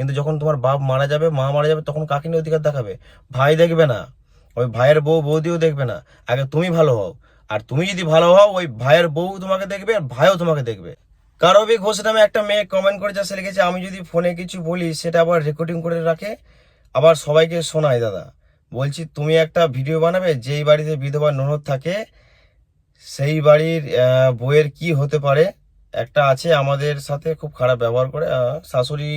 কিন্তু যখন তোমার বাপ মারা যাবে মা মারা যাবে তখন কাকে নিয়ে অধিকার দেখাবে? ভাই দেখবে না। ওই ভাইয়ের বউ বৌদিও দেখবে না। আগে তুমি ভালো হও। আর তুমি যদি ভালো হও ওই ভাইয়ের বউ তোমাকে দেখবে আর ভাইও তোমাকে দেখবে। কারবি ঘোষ নামে একটা মেয়ে কমেন্ট করে যা সে লিখেছে আমি যদি ফোনে কিছু বলি সেটা আবার রেকর্ডিং করে রাখে। আবার সবাইকে শোনায় দাদা। বলছি তুমি একটা ভিডিও বানাবে যেই বাড়িতে বিধবা ননদ থাকে সেই বাড়ির আহ, বউয়ের কি হতে পারে? একটা আছে আমাদের সাথে খুব খারাপ ব্যবহার করে শাশুড়ি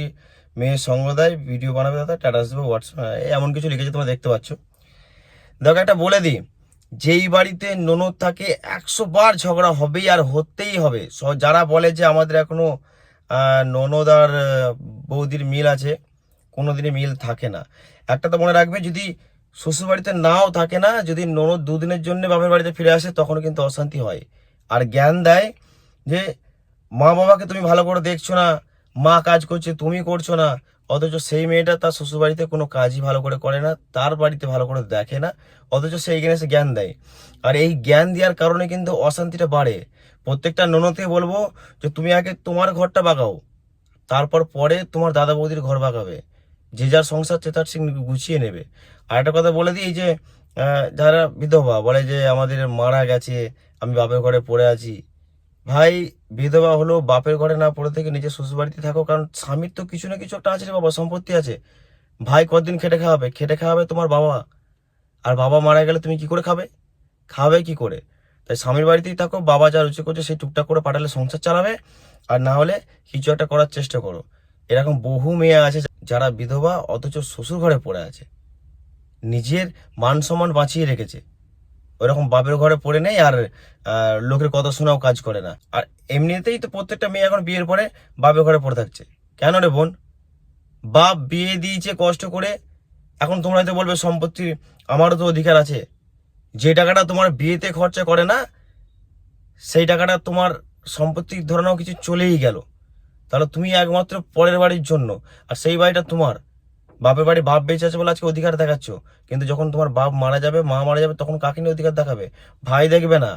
মেয়ের সঙ্গ দেয় ভিডিও বানাবে দাদা স্ট্যাটাস দেবে হোয়াটসঅ্যাপ এমন কিছু লিখেছে তোমরা দেখতে পাচ্ছ। দেখো, একটা বলে দিই, যেই বাড়িতে ননদ থাকে, একশো বার ঝগড়া হবেই আর হতেই হবে। যারা বলে যে আমাদের এখনও ননদ আর বৌদির মিল আছে কোনো কোনোদিনই মিল থাকে না। একটা তো মনে রাখবে, যদি শ্বশুর বাড়িতে নাও থাকে না, যদি ননদ দুদিনের জন্য বাপের বাড়িতে ফিরে আসে তখন কিন্তু অশান্তি হয়। আর জ্ঞান দেয় যে মা বাবাকে তুমি ভালো করে দেখছ না মা কাজ করছে, তুমি করছ না। অথচ সেই মেয়েটা তার শ্বশুর বাড়িতে কোনো কাজই ভালো করে করে না, তার বাড়িতে ভালো করে দেখে না, অথচ সেই এখানে এসে জ্ঞান দেয়। আর এই জ্ঞান দেওয়ার কারণে কিন্তু অশান্তিটা বাড়ে। প্রত্যেকটা ননদকে বলব যে, তুমি আগে তোমার ঘরটা বাগাও, তারপর পরে তোমার দাদা বৌদির ঘর বাগাবে। যে যার সংসার, সে তার সে গুছিয়ে নেবে। আর একটা কথা বলে দিই যে যারা বিধবা বলে যে, আমাদের মারা গেছে, আমি বাপের ঘরে পড়ে আছি। ভাই, বিধবা হলো বাপের ঘরে না পড়ে থেকে নিজের শ্বশুর বাড়িতে থাকো, কারণ স্বামীর তো কিছু না কিছু একটা আছে বাবা, সম্পত্তি আছে। ভাই, কতদিন খেটে খাওয়াবে? খেটে খাওয়াবে তোমার বাবা। আর বাবা মারা গেলে তুমি কি করে খাবে? খাবে কি করে? তাই স্বামীর বাড়িতেই থাকো, বাবা যা রুচি করছে সেই টুকটাক করে পাঠালে সংসার চালাবে, আর না হলে কিছু একটা করার চেষ্টা করো। এরকম বহু মেয়ে আছে যারা বিধবা অথচ শ্বশুর ঘরে পড়ে আছে। নিজের মান সম্মান বাঁচিয়ে রেখেছে। ওরকম বাপের ঘরে পড়ে নেই আর লোকের কথা শোনাও কাজ করে না। আর এমনিতেই তো প্রত্যেকটা মেয়ে এখন বিয়ের পরে বাপের ঘরে পড়ে থাকছে। কেন রে বোন? বাপ বিয়ে দিয়েছে কষ্ট করে, এখন তোমরা হয়তো বলবে, সম্পত্তি আমারও তো অধিকার আছে। যে টাকাটা তোমার বিয়েতে খরচা করে না, সেই টাকাটা তোমার সম্পত্তি ধরে নাও কিছু চলেই গেল। তাহলে তুমি একমাত্র পরের বাড়ির জন্য, আর সেই বাড়িটা তোমার। বাপের বাড়ি বাপ বেঁচে আছে বলে আজকে অধিকার দেখাচ্ছ। কিন্তু যখন তোমার বাপ মারা যাবে, মা মারা যাবে, তখন কাকে নিয়ে অধিকার দেখাবে? ভাই দেখবে না।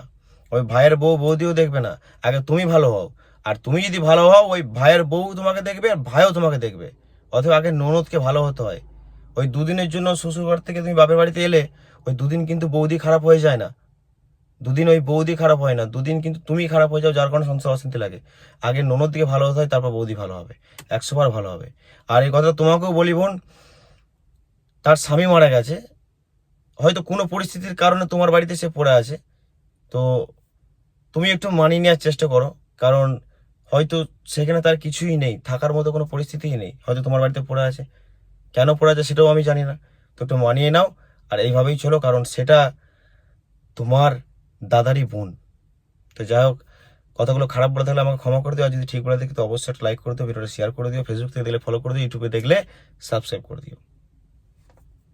ওই ভাইয়ের বউ বৌদিও দেখবে না। আগে তুমি ভালো হও। আর তুমি যদি ভালো হও, ওই ভাইয়ের বউ তোমাকে দেখবে আর ভাইও তোমাকে দেখবে। অথবা আগে ননদকে ভালো হতে হয়। ওই দুদিনের জন্য শ্বশুর ঘর থেকে তুমি বাপের বাড়িতে এলে, ওই দুদিন কিন্তু বৌদি খারাপ হয়ে যায় না। দুদিন ওই বৌদি খারাপ হয় না, দুদিন কিন্তু তুমি খারাপ হয়ে যাও, যার কারণে সংসার অশান্তি লাগে। আগে ননদ দিকে ভালো হতে হয়, তারপর বৌদি ভালো হবে একশো বার ভালো হবে। আর এই কথা তোমাকেও বলি বোন, তার স্বামী মারা গেছে, হয়তো কোনো পরিস্থিতির কারণে তোমার বাড়িতে সে পড়ে আছে। তো তুমি একটু মানিয়ে নেওয়ার চেষ্টা করো, কারণ হয়তো সেখানে তার কিছুই নেই, থাকার মতো কোনো পরিস্থিতিই নেই। হয়তো তোমার বাড়িতে পড়ে আছে। কেন পড়ে আছে সেটাও আমি জানি না। তো একটু মানিয়ে নাও, আর এইভাবেই চলো, কারণ সেটা তোমার দাদারই বোন। তো যাই হোক, কথাগুলো খারাপ বলে থাকলে আমাকে ক্ষমা করে দিও, আর যদি ঠিক বলে দেখি তো অবশ্যই একটা লাইক করে দিও, ভিডিওটা শেয়ার করে দিও ফেসবুক থেকে দেখলে ফলো করে দিও ইউটিউবে দেখলে সাবস্ক্রাইব করে দিও।